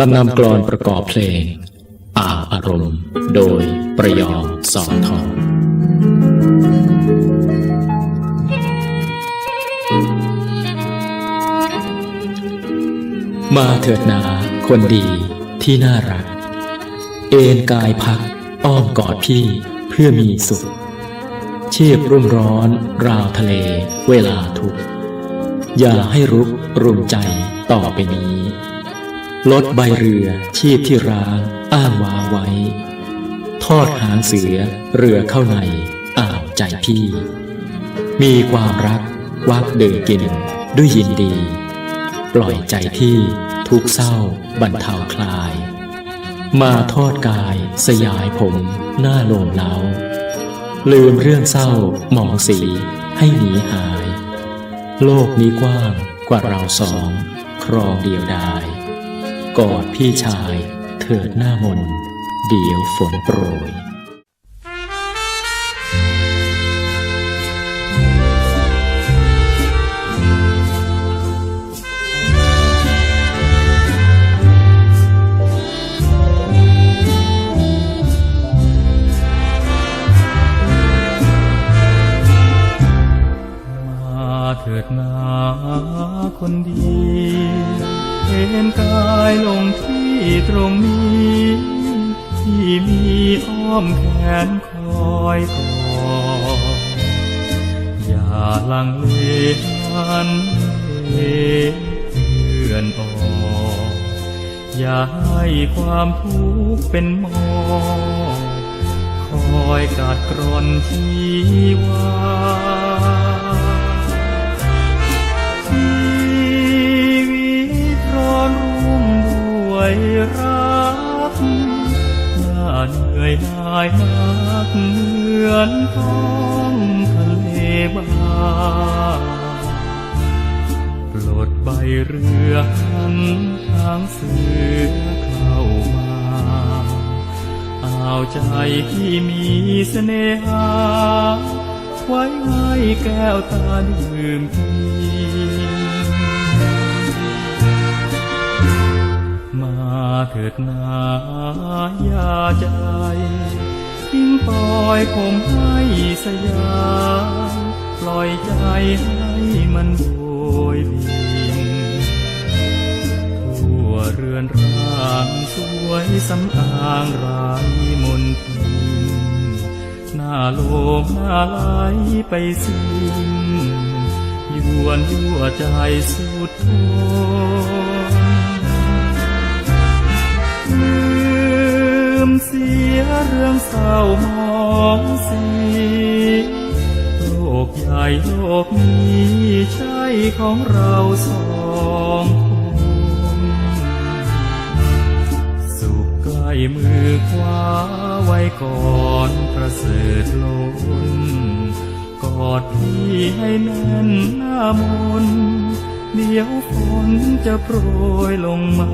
ลำนำกลอนประกอบเพลง อ่าอารมณ์ โดยประยอมสอนทองมาเถิดนาคนดีที่น่ารัก เอนกายพักอ้อมกอดพี่เพื่อมีสุข เชีพรุ่มร้อน ราวทะเล เวลาทุกอย่าให้รุกรุมใจต่อไปนี้ ลดใบเรือชีพที่ร้างอ้างว้างไว้ ทอดหางเสือเรือเข้าในอ่าวใจพี่ มีความรักวักเดินกินด้วยยินดี ปล่อยใจพี่ทุกเศร้าบรรเทาคลาย มาทอดกายสยายผมหน้าโลมเล้า ลืมเรื่องเศร้าหมองสีให้หนีหาย โลกนี้กว้างกว่าเราสอง ครองเดียวดาย กอดพี่ชาย เถิดหน้ามน เดี๋ยวฝนโปรยมาเถิดนาคนดี เห็นกายลงที่ตรงนี้ ที่มีอ้อมแขนคอยกอดอย่าลังเลหันเหเพื่อนออกอย่าให้ความทุกข์เป็นมอกคอยกัดกร่อนชีวา น่เหนื่อยหน่ายนักเหมือนท้องทะเลบ้าปลดใบเรือหันทางเสือเข้ามาเอาวใจที่มีเสน่หาไว้ให้แก้วตาดื่มกิ เถิดนาอย่าใจ ทิ้งปล่อยผมให้สยามปล่อยใจให้มันโบยบินทั่วเรือนร่างสวยสำอางรายมนทินหน้าโลมหน้าไหลไปสิ้นยวนยั่วใจสุดทน โลกนี้ใช่ของเราสองคนสุขใกล้มือคว้าไว้ก่อนประเสริฐล้นกอดพี่ให้แน่นหน้ามนเดี๋ยวฝนจะโปรยลงมา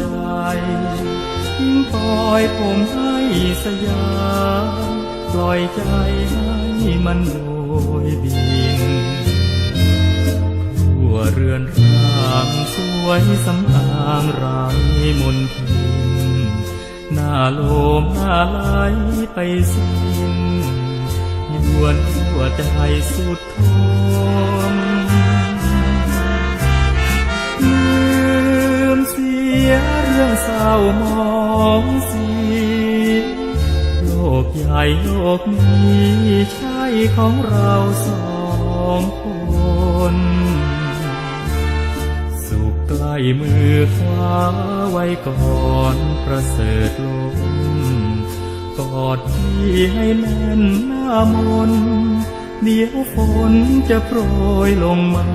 ใจทิ้งปล่อยผมให้สยามปล่อยใจให้มันโดยบินทั่วเรือนร่างสวยสำอางรายมนทินหน้าโลมหน้าไหลไปสิ้นยวนหัวใจสุดทน รื่องเศร้ามองสีโลกใหญ่โลกนี้ใช่ของเราสองคน สุขใกล้มือคว้าไว้ก่อนประเสริฐล้นกอดพี่ให้แน่นหน้ามนเดี๋ยวฝนจะโปรยลงมา